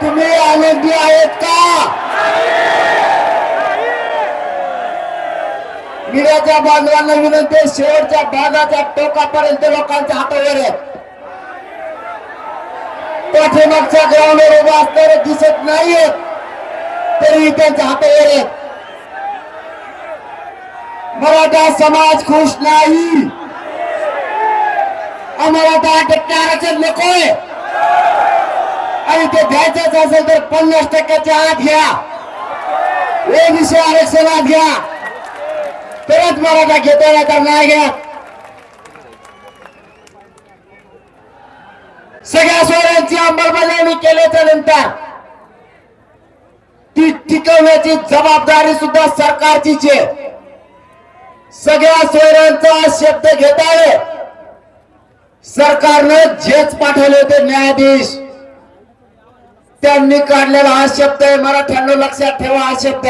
तुम्ही आनंदी आहेत का? गिऱ्याच्या बांधवांना विनंती शेवटच्या भागाच्या टोकापर्यंत लोकांच्या हातावर आहेत पाठीमागच्या ग्राउंडवर उभा असणारे दिसत नाहीयेत तरी त्यांच्या हातावर आहेत मराठा समाज खुश नाही. आम्हाला दहा टक्के आरक्षण नकोय आणि ते द्यायचंच असेल तर पन्नास टक्क्याच्या आत घ्या. ओबीसी आरक्षणात घ्या. तरच मराठा घेता येणार नाही घ्या. सगळ्या सोयऱ्यांची अंमलबजावणी केल्याच्यानंतर ती टिकवण्याची जबाबदारी सुद्धा सरकारचीच आहे. सगळ्या सोयऱ्यांचा शब्द घेता सरकारनं जेच पाठवले होते न्यायाधीश. त्यांनी काढलेला हा शब्द आहे. मराठ्यांना लक्षात ठेवा हा शब्द.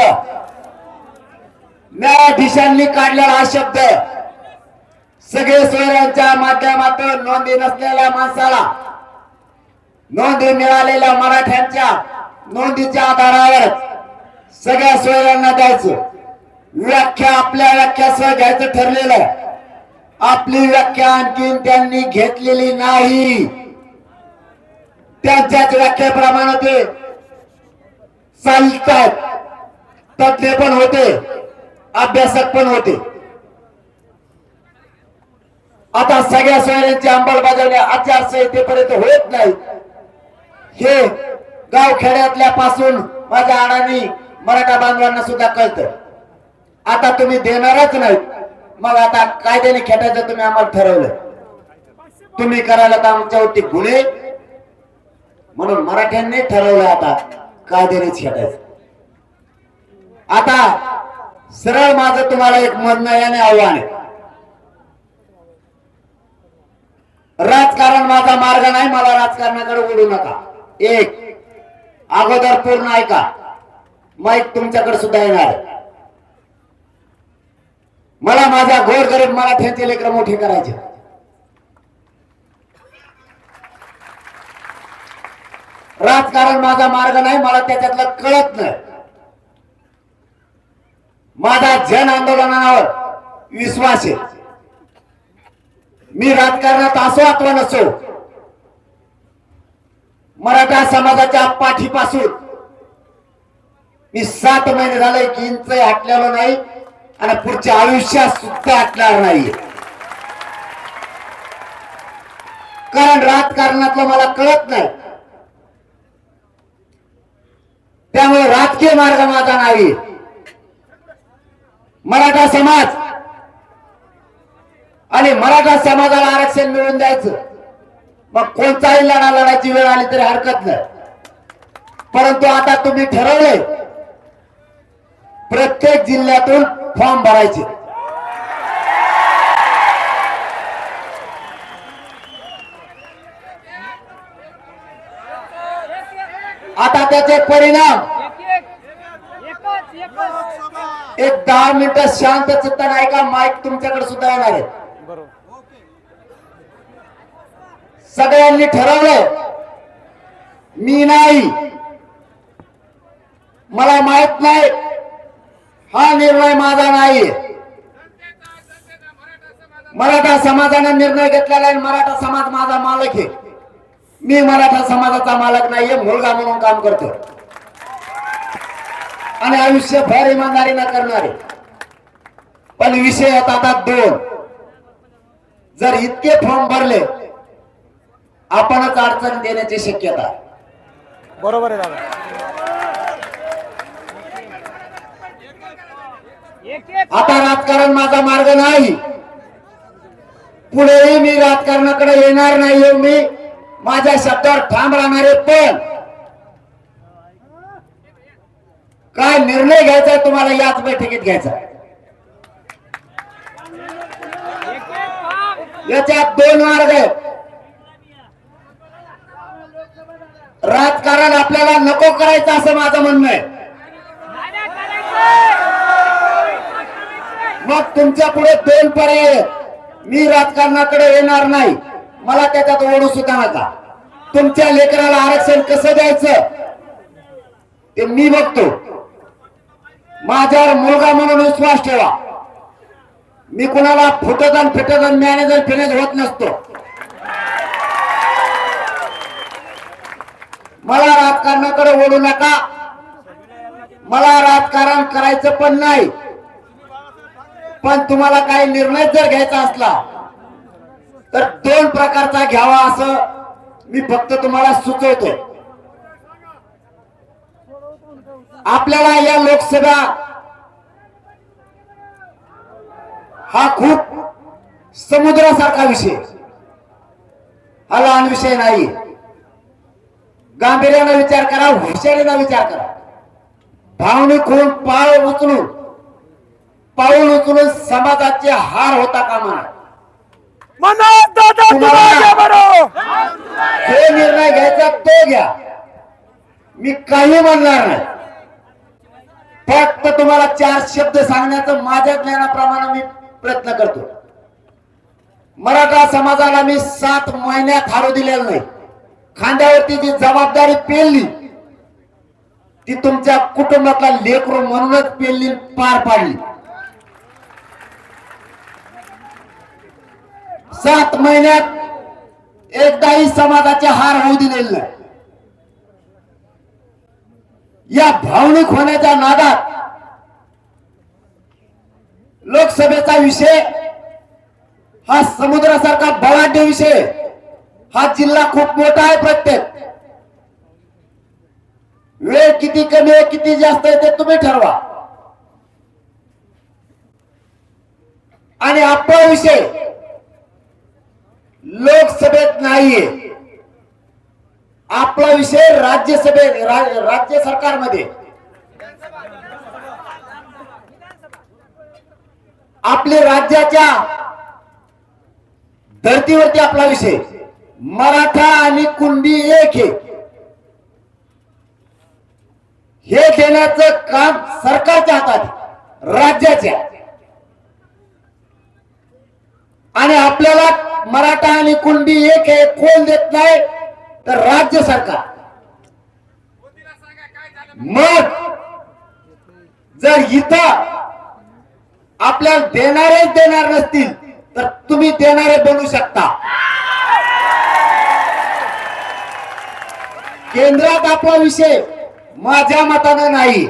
न्यायाधीशांनी काढलेला हा शब्द. सगळे सोयऱ्यांच्या माध्यमातून नोंदी नसलेल्या माणसाला नोंदी मिळालेल्या मराठ्यांच्या नोंदीच्या आधारावर सगळ्या सोयऱ्यांना द्यायचं. व्याख्या आपल्या व्याख्यासह घ्यायचं ठरलेलं आपली व्याख्या आणखीन त्यांनी घेतलेली नाही. त्यांच्याच व्याख्येप्रमाणे ते चालतात. तज्ञ पण होते अभ्यासक पण होते. आता सगळ्या सोयऱ्यांची अंमलबजावणी आचारसंहितेपर्यंत होत नाही. हे गाव खेड्यातल्या पासून माझ्या अडाणी मराठा बांधवांना सुद्धा कळतं. आता तुम्ही देणारच नाही मग आता कायद्याने खेटायचं तुम्ही आम्हाला ठरवलं. तुम्ही करायला तर आमच्यावरती गुन्हे म्हणून मराठ्यांनी ठरवलं आता कायद्यानेच खेटायचं. आता सरळ माझं तुम्हाला एक म्हणणं आहे आणि आव्हान आहे. राजकारण माझा मार्ग नाही मला राजकारणाकडे ओढू नका. एक अगोदर पूर्ण ऐका. माईक तुमच्याकडे सुद्धा येणार आहे. मला माझ्या घोर गरीब मराठ्यांचे लेकर मोठे करायचे. राजकारण माझा मार्ग नाही मला त्याच्यातलं कळत नाही. माझा जन आंदोलनावर विश्वास आहे. मी राजकारणात असो अथवा नसो मराठा समाजाच्या पाठीपासून मी सात महिने झाले की इंच हटलेलो नाही आणि पुढच्या आयुष्यात सुद्धा हटणार नाही कारण राजकारणातलं मला कळत नाही. त्यामुळे राजकीय मार्ग माझा नाही. मराठा समाज आणि मराठा समाजाला आरक्षण मिळवून द्यायचं. मग कोणताही लढा लढायची वेळ आली तरी हरकत नाही. परंतु आता तुम्ही ठरवले प्रत्येक जिल्ह्यातून फॉर्म भरायचे. आता त्याचे परिणाम. एक दहा मिनिटं शांत चित्ताने ऐका माईक तुमच्याकडे सुद्धा येणार आहे. सगळ्यांनी ठरवलं मी नाही. मला माहीत नाही. हा निर्णय माझा नाही मराठा समाजाने निर्णय घेतलेला आहे मराठा समाज माझा मालक आहे. मी मराठा समाजाचा मालक नाहीये मुलगा म्हणून काम करतो आणि आयुष्यभर इमानदारीनं करणारे. पण विषय आता दोन. जर इतके फॉर्म भरले आपणच अडचण देण्याची शक्यता. बरोबर आहे दादा. आता राजकारण माझा मार्ग नाही. पुढेही मी राजकारणाकडे येणार नाही मी. माझ्या शब्दावर ठाम राहणारे पण काय निर्णय घ्यायचा आहे तुम्हाला? याच बैठकीत घ्यायचा आहे. याच्यात दोन मार्ग आहेत. राजकारण आपल्याला नको करायचं असं माझं म्हणणं आहे. मग तुमच्यापुढे दोन पर्याय आहेत. मी राजकारणाकडे येणार नाही. मला त्याच्यात ओढू सुद्धा नका. तुमच्या लेकराला आरक्षण कसं द्यायचं? ते मी बघतो. माझ्यावर मुलगा म्हणून विश्वास ठेवा. मी कुणाला फुटत आणि फिटत आणि मॅनेजर फिनेज होत नसतो. मला राजकारणाकडे ओढू नका. मला राजकारण करायचं पण नाही. पण तुम्हाला काही निर्णय जर घ्यायचा असला तर दोन प्रकारचा घ्यावा असं मी फक्त तुम्हाला सुचवतो. आपल्याला या लोकसभा हा खूप समुद्रासारखा विषय. हा लहान विषय नाही. गांभीर्यानं विचार करा हुशारीचा विचार करा. भावनिक होऊन पाळ उचलून पाऊल उचलून समाजाचे हार होता कामा मनोज दादा तुम्हाला- जो निर्णय घ्यायचा तो घ्या. मी काही म्हणणार नाही. फक्त तुम्हाला चार शब्द सांगण्याचं माझ्या ज्ञानाप्रमाणे मी प्रयत्न करतो. मराठा समाजाला मी सात महिन्यात हारू दिलेलं नाही. खांद्यावरती जी जबाबदारी पेलली ती तुमच्या कुटुंबातला लेकरू म्हणूनच पेलली पार पाडली. सात महिन्यात एकदाही समाजाचे हार होऊ दिलेले नाही. या भावनिक होण्याच्या नादात लोकसभेचा विषय हा समुद्रासारखा बलाढ्य विषय हा जिल्हा खूप मोठा आहे प्रत्येक. वेळ किती कमी आहे किती जास्त आहे ते तुम्ही ठरवा. आणि आपला विषय लोकसभेत नाहीये. आपला विषय राज्यसभे रा- राज्य सरकारमध्ये. आपले राज्याच्या धर्तीवरती आपला विषय. मराठा आणि कुंडी एक हे देण्याचं काम सरकारच्या हातात राज्याच्या. आणि आपल्याला मराठा आणि कुणबी एक आहे कोण देत नाही तर राज्य सरकार. मग जर इथं आपल्याला देणारेच देणार नसतील तर तुम्ही देणारे बनू शकता. केंद्रात आपला विषय माझ्या मतानं नाही.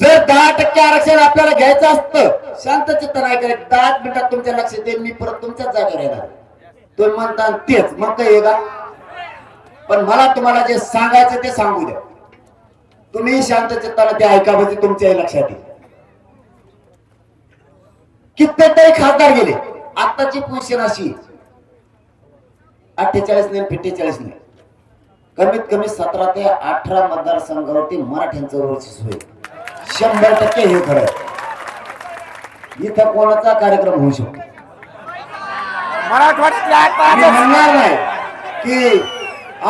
जर दहा टक्के आरक्षण आपल्याला घ्यायचं असतं शांत चित्त नाही. करायचं दहा मिनिटात तुमच्या लक्षात येईल मी परत तुमच्याच जागेवर येणार. तुम्ही म्हणता तेच. मग काय येगा का? पण मला तुम्हाला जे सांगायचं ते सांगू द्या. तुम्ही शांत चित्ताला ते ऐका म्हणजे तुमच्याही लक्षात येईल. कित्येकतरी खासदार गेले. आताची पोझिशन अशी अठ्ठेचाळीस नाही फिट्टेचाळीस नाही. कमीत कमी सतरा ते अठरा मतदारसंघावरती मराठ्यांचं वर्चस्व आहे. शंभर टक्के हे खरं आहे. इथं कोणाचा कार्यक्रम होऊ शकतो? मी म्हणणार नाही की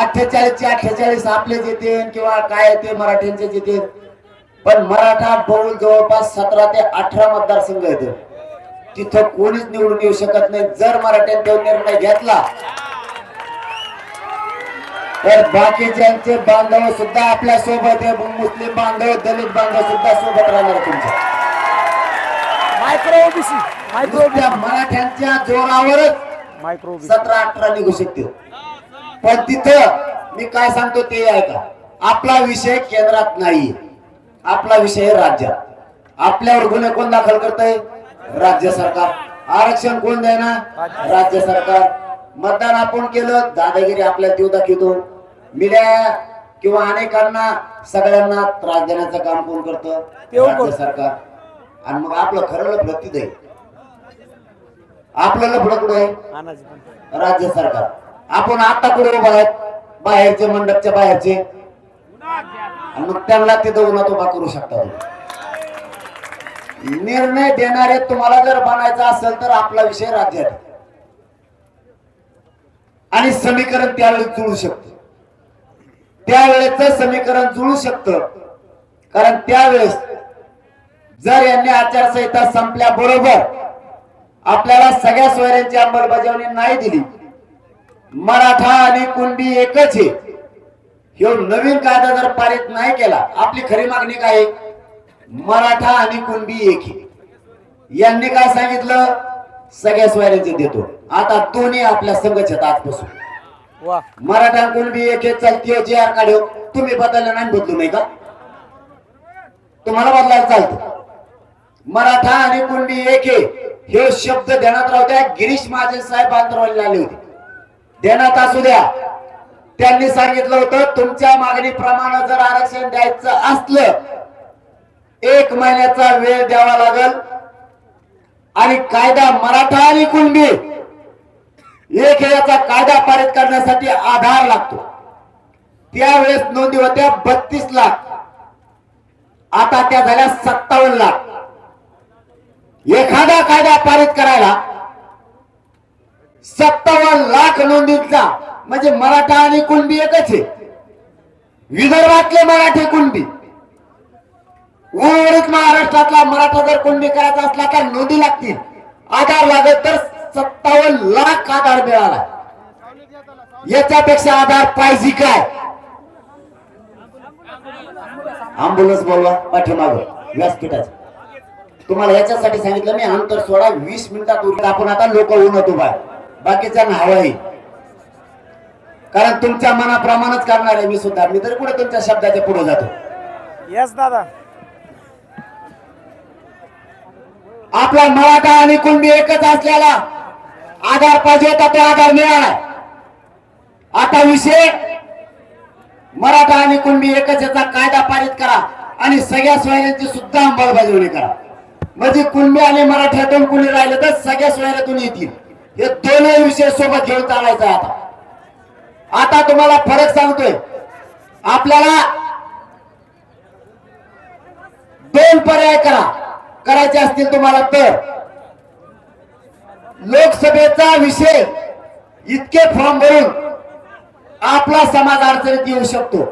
अठ्ठेचाळीस चे अठ्ठेचाळीस आपले येते किंवा काय येते मराठ्यांचे येते पण मराठा बहुल जवळपास सतरा ते अठरा मतदारसंघ येते तिथं कोणीच निवडून येऊ शकत नाही. जर मराठ्यांनी तो निर्णय घेतला तर बाकीच्यांचे बांधव सुद्धा आपल्यासोबत आहे. मुस्लिम बांधव दलित बांधव सुद्धा सोबत राहणार तुमच्या. मायक्रो ओबीसी मायक्रो नुसत्या मराठ्यांच्या जोरावरच सतरा अठरा निघू शकते. पण तिथं मी काय सांगतो ते ऐका आपला विषय केंद्रात नाही आपला विषय आहे राज्यात. आपल्यावर गुन्हे कोण दाखल करतंय? राज्य सरकार. आरक्षण कोण देणार? राज्य सरकार. मतदान आपण केलं दादागिरी आपल्या देऊ दाखवतो मीडिया किंवा अनेकांना सगळ्यांना त्रास देण्याचं काम कोण करतं? सरकार. आणि मग आपलं खरं लफडं तिथं आहे? आपलं लफडं कुठं आहे? राज्य सरकार. आपण आता कुठे उभा आहेत? बाहेरचे मंडपच्या बाहेरचे. आणि मग त्यांना तिथं उन्हात उभा करू शकता निर्णय देणारे तुम्हाला जर बनायचा असेल तर आपला विषय राज्यात. आणि समीकरण त्यावेळेस जुळू शकतं. त्यावेळेच समीकरण जुळू शकतं. कारण त्यावेळेस जर यांनी आचारसंहिता संपल्याबरोबर आपल्याला सगळ्या सोयऱ्यांची अंमलबजावणी नाही दिली. मराठा आणि कुणबी एकच आहे. ह्यो नवीन कायदा जर पारित नाही केला आपली खरी मागणी काय? मराठा आणि कुणबी एक आहे. यांनी काय सांगितलं? सगळ्या सोयऱ्यांचे देतो. आता दोन्ही आपल्या संघ आहेत आजपासून मराठा कुणबी एक एक चालती जे आर काढ्यो हो, तुम्ही बदललं नाही बदलू नाही का? तुम्हाला बदलायला चालतं. मराठा आणि कुणबी एक हे शब्द ध्यानात राहू द्या. गिरीश महाजन साहेब आंदोलनाला आले होते. ध्यानात असू द्या. त्यांनी सांगितलं होतं तुमच्या मागणीप्रमाणे जर आरक्षण द्यायचं असलं एक महिन्याचा वेळ द्यावा लागल. आणि कायदा मराठा आणि कुणबी एक याचा कायदा पारित करण्यासाठी आधार लागतो. त्यावेळेस नोंदी होत्या बत्तीस लाख. आता त्या झाल्या सत्तावन्न लाख. एखादा कायदा पारित करायला सत्तावन्न लाख नोंदींचा म्हणजे मराठा आणि कुणबी एकच आहे. विदर्भातले मराठी कुणबी. उर्वरित महाराष्ट्रातला मराठा जर कुणबी करायचा असला तर नोंदी लागतील. आधार लागत तर सत्तावन्न लाख आधार मिळाला. याच्यापेक्षा आधार पाहिजे काय? अँब्युलन्स बोलवा पाठीमाग व्यासपीठाचं. तुम्हाला याच्यासाठी सांगितलं मी अंतर सोडा वीस मिनिटात उरलं आपण आता लोक उन्हत उभा आहे. बाकीच्या हवाही कारण तुमच्या मनाप्रमाणेच करणार आहे मी सुद्धा. मी तरी पुढे तुमच्या शब्दाच्या पुढे जातो? येस दादा. आपला मराठा आणि कुणबी एकच असल्याला आधार पाहिजे होता तो आधार मिळाला. आता विषय मराठा आणि कुणबी एकच याचा कायदा पारित करा आणि सगळ्या सोयऱ्यांची सुद्धा अंमलबजावणी करा. म्हणजे कुणबी आणि मराठ्यातून कुणी राहिलं तर सगळ्या सोयऱ्यातून येतील. हे दोनही विषय सोबत घेऊन चालायचा आता. आता तुम्हाला फरक सांगतोय. आपल्याला दोन पर्याय करा. करायचे असतील तुम्हाला तर. लोकसभेचा विषय इतके फॉर्म भरून आपला समाज अडचणीत येऊ शकतो.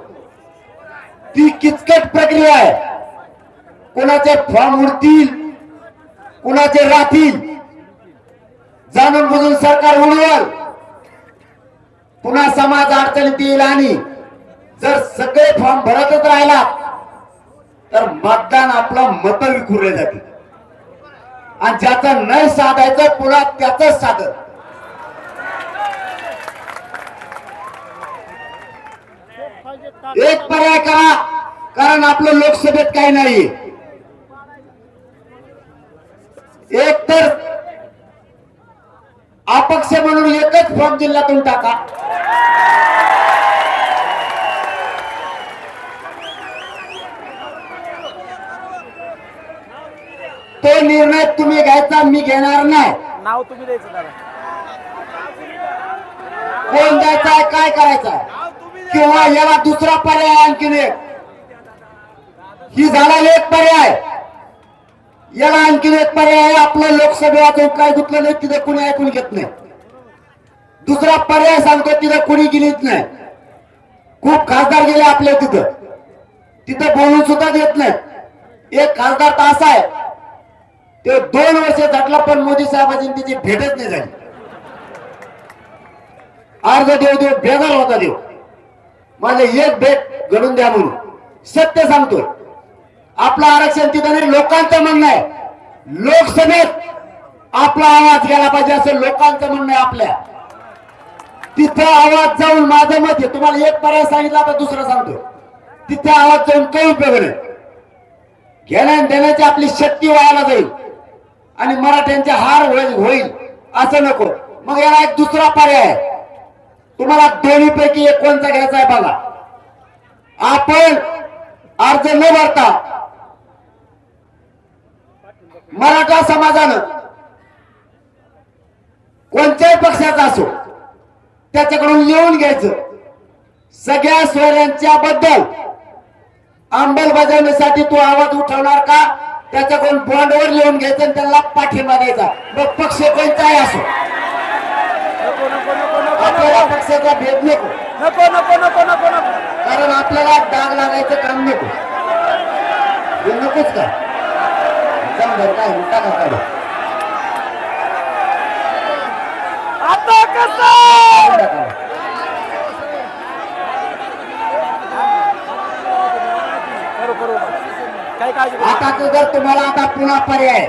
ती किचकट प्रक्रिया आहे. कोणाचे फॉर्म उडतील कुणाचे राहतील जाणून बुजून सरकार उडवाल. पुन्हा समाज अडचणीत येईल आणि जर सगळे फॉर्म भरतच राहिला तर मतदान आपलं मत विखुरले जाते आणि ज्याचं नाही साधायचं पुन्हा त्याच साधत एक पर्याय करा कारण आपलं लोकसभेत काही नाही. एक तर अपक्ष म्हणून एकच फॉर्म जिल्ह्यातून टाका. तो निर्णय तुम्ही घ्यायचा मी घेणार नाही. नाव तुम्ही द्यायचं दादा. कोण द्यायचा आहे काय करायचं किंवा याला दुसरा पर्याय आणखीन एक. ही झाला एक पर्याय. याला आणखीन एक पर्याय आहे आपलं लोकसभेतून काय गुतलं नाही तिथे कुणी ऐकून घेत नाही. दुसरा पर्याय सांगतो तिथे कुणी गेलीच नाही. खूप खासदार गेले आपल्या तिथं. तिथं बोलून सुद्धा देत नाही. एक खासदार तर असा आहे ते दोन वर्ष झटला पण मोदी साहेबांची त्याची भेटच नाही झाली. अर्ध देव देव बेजार होता देव. माझे एक भेट घडून द्या म्हणून. सत्य सांगतोय. आपलं आरक्षण तिथं नाही लोकांचं म्हणणं आहे. लोकसभेत आपला आवाज गेला पाहिजे असं लोकांचं म्हणणं आहे आपल्या. तिथं आवाज जाऊन माझं मत आहे. तुम्हाला एक पर्याय सांगितला आता दुसरं सांगतो तिथे आवाज जाऊन काही उपयोग नाही. घेण्या देण्याची आपली शक्ती व्हायला जाईल. आणि मराठ्यांचे हार होईल होईल. असं नको. मग याला एक दुसरा पर्याय आहे. तुम्हाला दोन्ही पैकी एक कोणता घ्यायचा आहे बघा. आपण अर्ज न भरता मराठा समाजानं कोणत्याही पक्षाचा असो त्याच्याकडून लिहून घ्यायचं. सगळ्या स्वरांच्या बद्दल अंमलबजावणीसाठी तू आवाज उठवणार का? त्याच्याकडून बॉन्डवर लिहून घ्यायचं आणि त्याला पाठिंबा द्यायचा. मग पक्ष कोणताही असो? नको नको नको नको आपल्याला नको पक्षाचा भेद नको. नको नको नको नको नको. कारण आपल्याला डाग लागायचं काम नको. हे नकोच का? काय? मोठा का काढू आता कसं काढा, काढा. काही काळजी करू आता जर तुम्हाला आता पुन्हा पर्याय.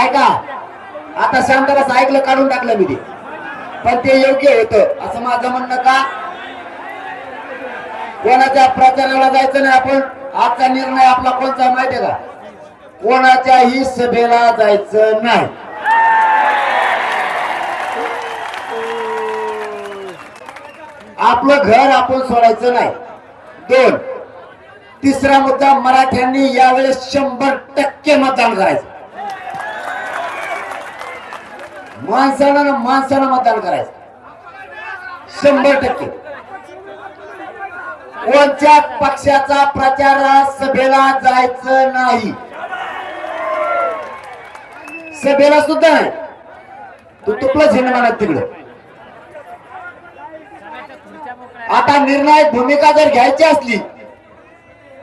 ऐका आता शांत बस ऐकलं काढून टाकलं मी ते. पण ते योग्य होतं. असं माझं म्हणणं का? कोणाच्या प्रचाराला जायचं नाही आपण? आजचा निर्णय आपला कोणता माहितीये का? कोणाच्याही सभेला जायचं नाही. आपलं घर आपण सोडायचं नाही. दोन तिसरा मुद्दा मराठ्यांनी यावेळेस शंभर टक्के मतदान करायचं. माणसानं माणसानं मतदान करायचं. शंभर टक्के. कोणत्या पक्षाचा प्रचार सभेला जायचं नाही? सभेला सुद्धा नाही. तू तुपलं झेंड म्हणत तिकडं. आता निर्णायक भूमिका जर घ्यायची असली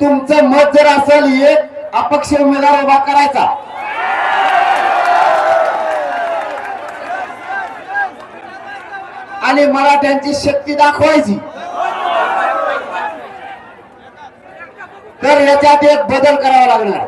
तुमचं मत जर असेल एक अपक्ष उमेदवार उभा करायचा. आणि मराठ्यांची शक्ती दाखवायची. तर याच्यात एक बदल करावा लागणार.